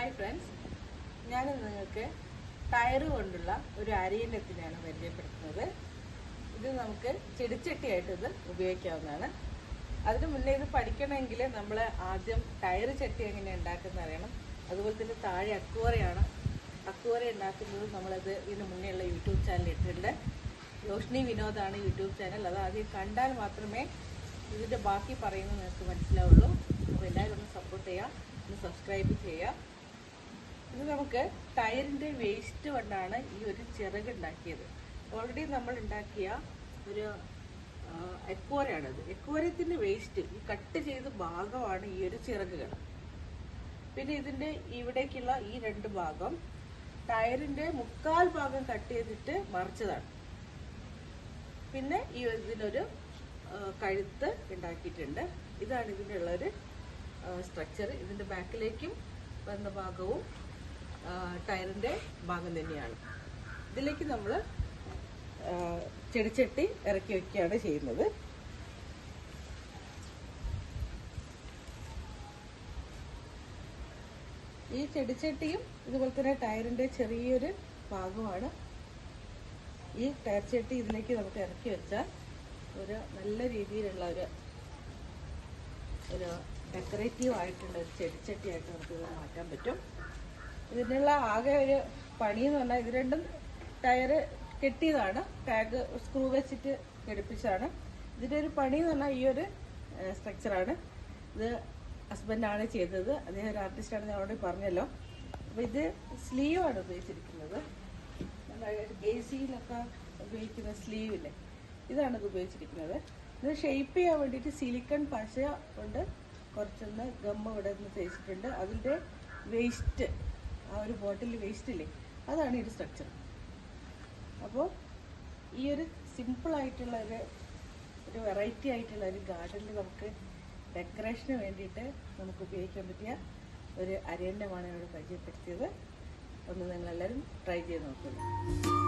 Hi friends ഞാൻ നിങ്ങൾക്ക് tyre കൊണ്ടുള്ള ഒരു അരിയന്നത്തിനെയാണ് പരിചയപ്പെടുത്തുന്നത്. ഇത് നമുക്ക് ചെടിച്ചട്ടിയായിട്ട് ഇത് ഉപയോഗിക്കാവുന്നതാണ്. അതിനു മുന്നേ ഇത് പഠിക്കണമെങ്കിൽ നമ്മൾ ആദ്യം ടയർ ചട്ടി എങ്ങനെ ഉണ്ടാക്കുന്നത് അറിയണം. അതുപോലെ തന്നെ താഴെ അക്കൂറയാണ് അക്കൂറ ഉണ്ടാക്കുന്നത് നമ്മളത് ഇതിന് മുന്നേ ഉള്ള യൂട്യൂബ് ചാനൽ ഇട്ടിട്ടുണ്ട്. രോഷ്നി വിനോദാണ് യൂട്യൂബ് ചാനൽ അത് ആദ്യം കണ്ടാൽ മാത്രമേ ഇതിന്റെ ബാക്കി പറയുന്നത് നിങ്ങൾക്ക് മനസ്സിലാവുള്ളൂ. അപ്പോൾ എല്ലാവരും ഒന്ന് സപ്പോർട്ട് ചെയ്യുക. ഒന്ന് സബ്സ്ക്രൈബ് ചെയ്യുക. ഇത് നമുക്ക് ടയറിന്റെ വേസ്റ്റ് കൊണ്ടാണ് ഈ ഒരു ചിറക് ഉണ്ടാക്കിയത്. ഓൾറെഡി നമ്മൾ ഉണ്ടാക്കിയ ഒരു എക്കോരയാണിത്. എക്കോരത്തിന്റെ വേസ്റ്റ് ഈ കട്ട് ചെയ്ത ഭാഗമാണ് ഈ ഒരു ചിറകുകൾ. പിന്നെ ഇതിന്റെ ഇവിടേക്കുള്ള ഈ രണ്ട് ഭാഗം ടയറിന്റെ മുക്കാൽ ഭാഗം കട്ട് ചെയ്തിട്ട് മറിച്ചതാണ്. പിന്നെ ഈ ഇതിനൊരു കഴുത്ത് ഉണ്ടാക്കിയിട്ടുണ്ട്. ഇതാണ് ഇതിന്റെ ഉള്ളൊരു സ്ട്രക്ചർ ഇതിന്റെ ബാക്കിലേക്കും വന്ന ഭാഗവും ടയറിന്റെ ഭാഗം തന്നെയാണ്. ഇതിലേക്ക് നമ്മൾ ചെടിച്ചട്ടി ഇറക്കി വെക്കുകയാണ് ചെയ്യുന്നത്. ഈ ചെടിച്ചട്ടിയും ഇതുപോലെ തന്നെ ടയറിന്റെ ചെറിയൊരു ഭാഗമാണ്. ഈ ടയർ ചട്ടി ഇതിലേക്ക് നമുക്ക് ഇറക്കി വെച്ചാൽ ഒരു നല്ല രീതിയിലുള്ള ഒരു ഒരു ഡെക്കറേറ്റീവ് ആയിട്ടുള്ള ഒരു ചെടിച്ചട്ടിയായിട്ട് നമുക്ക് മാറ്റാൻ പറ്റും. ഇതിനുള്ള ആകെ ഒരു പണി എന്ന് പറഞ്ഞാൽ ഇത് രണ്ടും ടയർ കെട്ടിയതാണ്. ടാഗ് സ്ക്രൂ വെച്ചിട്ട് ഘടിപ്പിച്ചതാണ്. ഇതിന്റെ ഒരു പണി എന്ന് പറഞ്ഞാൽ ഈ ഒരു സ്ട്രക്ചറാണ് ഇത് ഹസ്ബൻഡാണ് ചെയ്തത്. അദ്ദേഹം ഒരു ആർട്ടിസ്റ്റാണ് ഞാൻ അവിടെ പറഞ്ഞല്ലോ. അപ്പോൾ ഇത് സ്ലീവാണ് ഉപയോഗിച്ചിരിക്കുന്നത്. എ സിയിലൊക്കെ ഉപയോഗിക്കുന്ന സ്ലീവില്ലേ ഇതാണ് ഇത് ഉപയോഗിച്ചിരിക്കുന്നത്. ഇത് ഷെയ്പ്പ് ചെയ്യാൻ വേണ്ടിയിട്ട് സിലിക്കൺ പശ കൊണ്ട് കുറച്ചൊന്ന് ഗമ്മ ഇവിടെ നിന്ന് തേച്ചിട്ടുണ്ട്. അതിന്റെ വേസ്റ്റ് ആ ഒരു ബോട്ടിൽ വേസ്റ്റ് ഇല്ലേ? അതാണ് ഈ സ്ട്രക്ചർ അപ്പോൾ ഈ ഒരു സിമ്പിൾ ആയിട്ടുള്ള ഒരു ഒരു വെറൈറ്റി ആയിട്ടുള്ള ഒരു ഗാർഡനിൽ നമുക്ക് ഡെക്കറേഷന് വേണ്ടിയിട്ട് നമുക്ക് ഉപയോഗിക്കാൻ പറ്റിയ ഒരു അരണ്യമാണ് ഇവിടെ പരിചയപ്പെടുത്തിയത്. ഒന്ന് നിങ്ങളെല്ലാവരും ട്രൈ ചെയ്ത് നോക്കുക